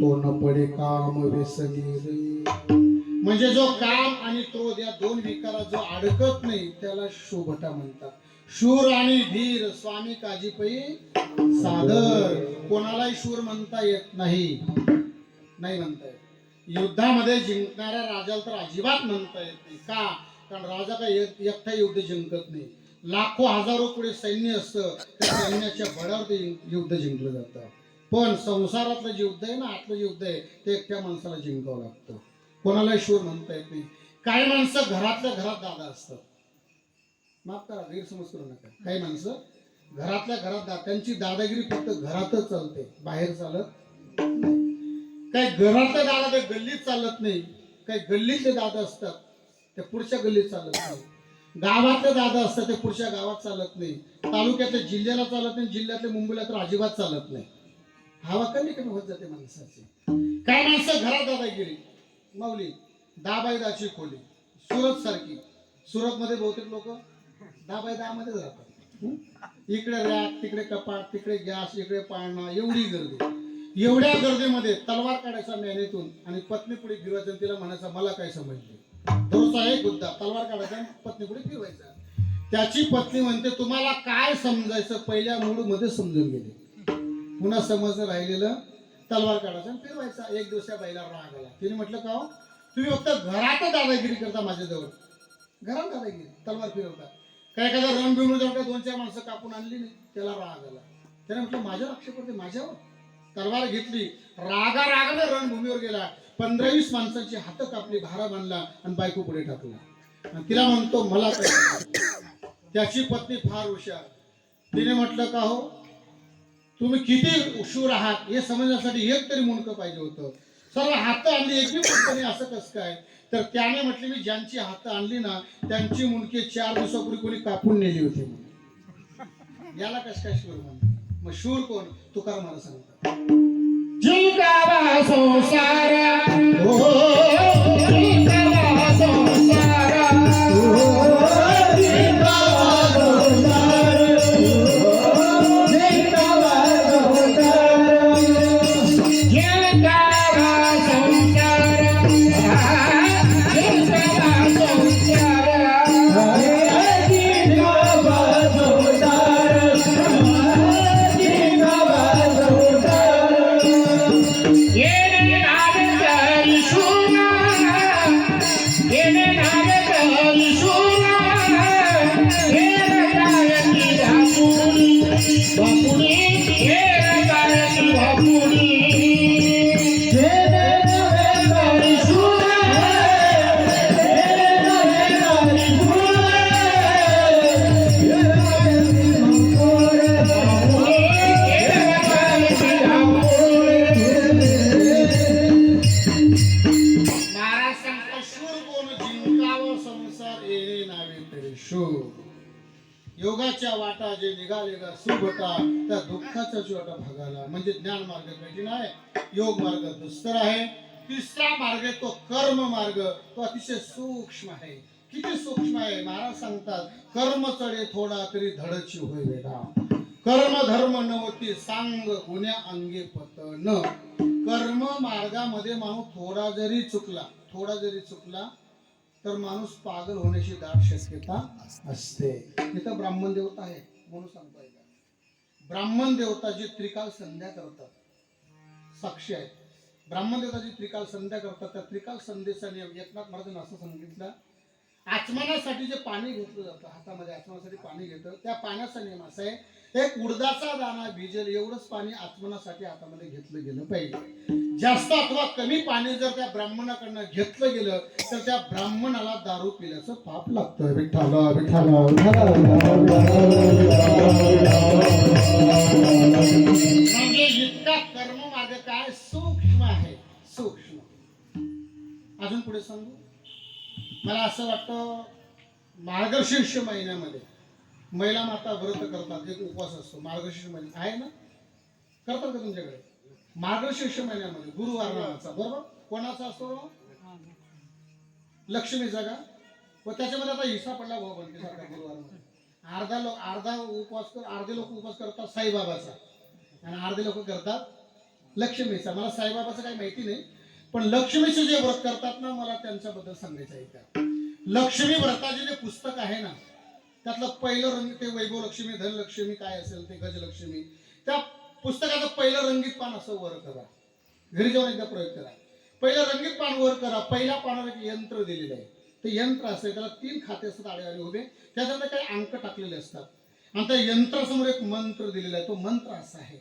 तो न पडे काम व्यसनी रे. म्हणजे जो काम आणि क्रोध या दोन विकारात जो अडकत नाही त्याला शोभटा म्हणतात. शूर आणि धीर स्वामी काजीपई सादर. कोणालाही शूर म्हणता येत नाही. नाही म्हणता येत. युद्धामध्ये जिंकणाऱ्या राजाला तर अजिबात म्हणता येत नाही. का? कारण राजा काय एकटा युद्ध जिंकत नाही. लाखो हजारो पुढे सैन्य असतं. त्या सैन्याच्या बळावर ते युद्ध जिंकलं जातं. पण संसारातलं जे युद्ध आहे ना आतलं युद्ध आहे ते एकट्या माणसाला जिंकावं लागतं. कोणालाही शूर म्हणता येत नाही. काही माणसं घरातल्या घरात दादा असतात. माफ करा गैरसमज करू नका. काही माणसं घरातल्या घरात दादा त्यांची दादागिरी फक्त घरातच चालते बाहेर चालत काही घरातलं दादा ते गल्लीत चालत नाही काही गल्लीतले दादा असतात ते पुढच्या गल्लीत चालत नाही. गावातले दादा असतात ते पुढच्या गावात चालत नाही. तालुक्यातल्या जिल्ह्याला चालत नाही जिल्ह्यातल्या मुंबईला तर अजिबात चालत नाही. हवा कमी कमी होत जाते माणसाची काय माणसं घरात दादागिरी माऊली दहा दाची खोली. सुरत सारखी. सुरत मध्ये बहुतेक लोक दाबाई बाय दहा मध्येच राहतात इकडे रॅक तिकडे कपाट तिकडे गॅस इकडे पाळणा एवढी गर्दी. एवढ्या गर्दीमध्ये तलवार काढायचा मेहनीतून आणि पत्नी पुढे फिरवायचं आणि तिला म्हणायचं मला काय समजले? दररोजचा एक मुद्दा तलवार काढायचा आणि पत्नी पुढे फिरवायचा. त्याची पत्नी म्हणते तुम्हाला काय समजायचं? पहिल्या मूडमध्ये समजून गेले. पुन्हा समजलं राहिलेलं तलवार काढायचं आणि फिरवायचा. एक दिवस त्या बाईला राग आला. तिने म्हटलं का हो, तुम्ही फक्त घरात दादागिरी करता माझ्याजवळ. घरात दादागिरी तलवार फिरवता. काय एखादा रंग जाऊन जाऊ दोन चार माणसं कापून आणली नाही? त्याला राग आला. त्याने म्हटलं माझ्यावर आक्षेप करते माझ्यावर? तलवार घेतली. रागा रागाने रणभूमीवर गेला. पंधरा वीस माणसांची हात कापली भारा बांधला आणि बायको पुढे टाकला. आणि तिला म्हणतो मला त्याची पत्नी फार हुशार. तिने म्हटलं का हो तुम्ही किती शूर आहात हे समजण्यासाठी एक तरी मुंडकं पाहिजे होतं. सर्व हात आणली एक मुंडकं असं कसं काय? तर त्याने म्हटले मी ज्यांची हात आणली ना त्यांची मुंडके चार दिवसापूर्वी कोणी कापून नेली होती म्हणे. याला कस काय शूर म्हणतात मग शूर कोण? तुकाराम मला सांगतात. जिंकावा संसार. हो, हो, हो. नावे तरी योगाच्या वाटा जे निघाले गा सुभटा त्या दुःखाचा वाटा भागाला म्हणजे ज्ञान मार्ग कठीण आहे योग मार्ग दुस्तर आहे. तिसरा मार्ग तो कर्म मार्ग. तो अतिशय सूक्ष्म आहे. किती सूक्ष्म आहे? महाराज सांगतात कर्म चढे थोडा तरी धडची होय वेडा. कर्म धर्म नवती सांग गुन्ह्या अंगे पतन. कर्म मार्गामध्ये माणूस थोडा जरी चुकला थोडा जरी चुकला तर माणूस पागल होण्याची दाट शक्यता असते. इथं ब्राह्मण देवता आहे म्हणून सांगतो ऐका ब्राह्मण देवता जी त्रिकाल संध्या करतात. साक्षी आहेत. ब्राह्मण देवता जी त्रिकाल संध्या करतात. त्या त्रिकाल संदेशाने नियम एकनाथ महाराजांनी असं सांगितलं आचमनासाठी जे पाणी घेतलं जातं हातामध्ये आचमनासाठी पाणी घेतं त्या पाण्याचा नियम असा आहे एक उडदाचा दाना भिजेल एवढंच पाणी आचमनासाठी हातामध्ये घेतलं गेलं पाहिजे. जास्त अथवा कमी पाणी जर त्या ब्राह्मणाकडनं घेतलं गेलं तर त्या ब्राह्मणाला दारू पिल्याचं पाप लागतं. विठ्ठल विठ्ठल. असं वाटतं मार्गशीर्ष महिन्यामध्ये. महिला माता व्रत करतात एक उपवास असतो. मार्गशीर्ष महिना आहे ना? करतात का तुमच्याकडे? मार्गशीर्ष महिन्यामध्ये गुरुवार नावाचा बरोबर? कोणाचा असतो? लक्ष्मीचा का? व त्याच्यामध्ये आता हिस्सा पडला भाऊ बनते गुरुवार अर्धा लोक अर्धा उपवास कर अर्धे लोक उपवास करतात साईबाबाचा. आणि अर्धे लोक करतात लक्ष्मीचा. मला साईबाबाचं काही माहिती नाही पण लक्ष्मीचे जे व्रत करतात ना मला त्यांच्याबद्दल सांगायचं आहे का? लक्ष्मी व्रताचे जे पुस्तक आहे ना त्यातलं पहिलं रंग ते वैभव लक्ष्मी धनलक्ष्मी काय असेल ते गजलक्ष्मी त्या पुस्तकाचं पहिलं रंगीत पान असं वर करा. घरी जाऊन एकदा प्रयोग करा. पहिलं रंगीत पान वर करा. पहिल्या पानावर एक यंत्र दिलेलं आहे. ते यंत्र असते त्याला तीन खाते असतात आडे आडे उभे. त्याच्यामध्ये काही अंक टाकलेले असतात. आणि त्या यंत्रासमोर एक मंत्र दिलेला आहे. तो मंत्र असा आहे.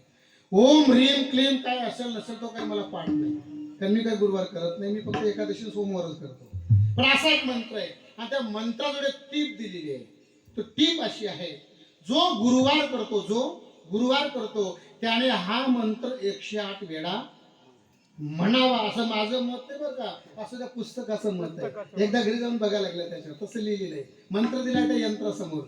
ओम ह्रीम क्लीम काय असेल नसेल तो काही मला पाठ नाही. कारण मी काही गुरुवार करत नाही. मी फक्त एकादशी सोमवारच करतो. एक मंत्र आहे. आणि त्या मंत्राजोडे टीप दिलेली आहे. तो टीप अशी आहे जो गुरुवार करतो जो गुरुवार करतो त्याने हा मंत्र एकशे आठ वेळा म्हणावा. असं माझं मत आहे बरं का. असं त्या पुस्तकाचं मत आहे. एकदा घरी जाऊन बघायला लागलं त्याच्यावर. तसं लिहिलेलं आहे. मंत्र दिलाय त्या यंत्रासमोर.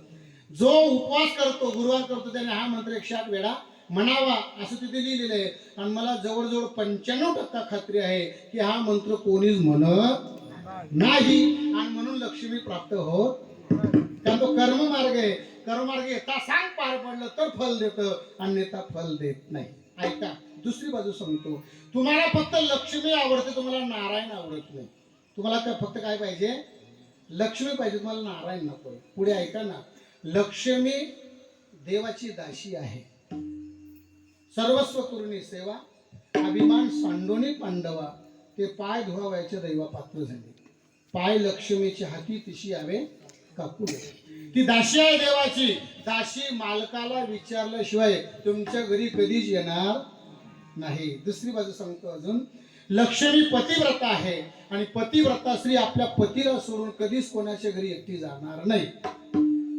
जो उपवास करतो गुरुवार करतो त्याने हा मंत्र एकशे आठ वेळा म्हणावा. असं तिथे लिहिलेलं आहे. आणि मला जवळजवळ पंच्याण्णव टक्का खात्री आहे की हा मंत्र कोणीच म्हणत नाही आणि म्हणून लक्ष्मी प्राप्त होत कारण तो कर्ममार्ग आहे. कर्ममार्ग येता सांग पार पडलं तर फल देतं अन्यथा फल देत नाही. ऐका दुसरी बाजू सांगतो. तुम्हाला फक्त लक्ष्मी आवडते तुम्हाला नारायण आवडत नाही. तुम्हाला काय फक्त काय पाहिजे? लक्ष्मी पाहिजे तुम्हाला नारायण नको पुढे ऐका ना. लक्ष्मी देवाची दाशी आहे. सर्वस्व करुणी सेवा. अभिमान सांडोनी पांडवा. ते पाय धुवावयाचे दैवा पात्र झाले. पाय लक्ष्मीची हाती तिशी यावे कापू ती दाशी आहे देवाची. दाशी मालकाला विचारल्याशिवाय तुमच्या घरी कधीच येणार नाही. दुसरी बाजू सांगतो अजून. लक्ष्मी पतिव्रता आहे आणि पतिव्रता स्त्री आपल्या पतीला सोडून कधीच कोणाच्या घरी एकटी जाणार नाही.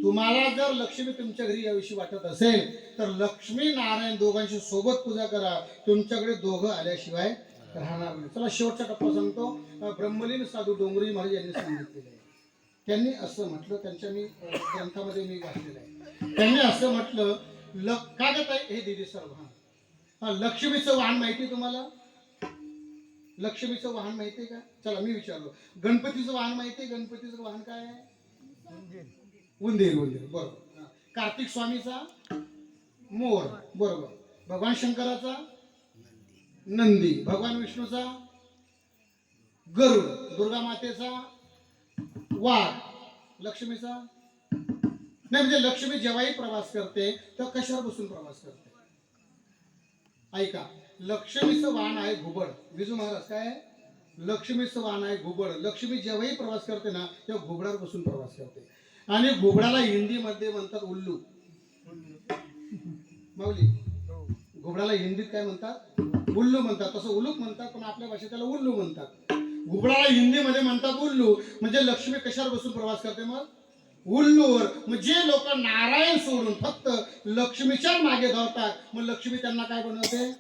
तुम्हाला जर लक्ष्मी तुमच्या घरी याविषयी वाटत असेल तर लक्ष्मी नारायण दोघांची सोबत पूजा करा. तुमच्याकडे दोघं आल्याशिवाय राहणार नाही. चला शेवटचा टप्पा सांगतो ब्रह्मलीन साधू डोंगरी महाराज यांनी सांगितलेलं आहे. त्यांनी असं म्हटलं त्यांच्या मी ग्रंथामध्ये मी वाचलेलं आहे. त्यांनी असं म्हटलं ल का गत आहे हे दिदी सर वाहन हा लक्ष्मीचं वाहन माहिती आहे तुम्हाला? लक्ष्मीचं वाहन माहिती का? चला मी विचारलो. गणपतीचं वाहन माहिती आहे? गणपतीचं वाहन काय आहे? उंदीर. उंदीर बरोबर. कार्तिक स्वामीचा मोर. बरोबर. भगवान शंकराचा नंदी. भगवान विष्णूचा गरुड दुर्गा मातेचा वाघ लक्ष्मीचा? नाही म्हणजे लक्ष्मी जेव्हाही प्रवास करते तर कशावर बसून प्रवास करते? ऐका लक्ष्मीचं वाहन आहे घुबड. विजू महाराज काय? लक्ष्मीचं वाहन आहे घुबड. लक्ष्मी जेव्हाही प्रवास करते ना तेव्हा घुबडावर बसून प्रवास करते. आणि घुबडाला हिंदीमध्ये म्हणतात उल्लू. माऊली घुबडाला हिंदीत काय म्हणतात? उल्लू म्हणतात. तसं उलूक म्हणतात पण आपल्या भाषेत त्याला उल्लू म्हणतात. घुबडाला हिंदीमध्ये म्हणजे म्हणतात उल्लू. म्हणजे लक्ष्मी कशावर बसून प्रवास करते मग? उल्लूवर. मग जे लोक नारायण सोडून फक्त लक्ष्मीच्या मागे धावतात मग लक्ष्मी त्यांना काय बनवते?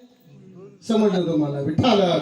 समजलं तुम्हाला? विठाला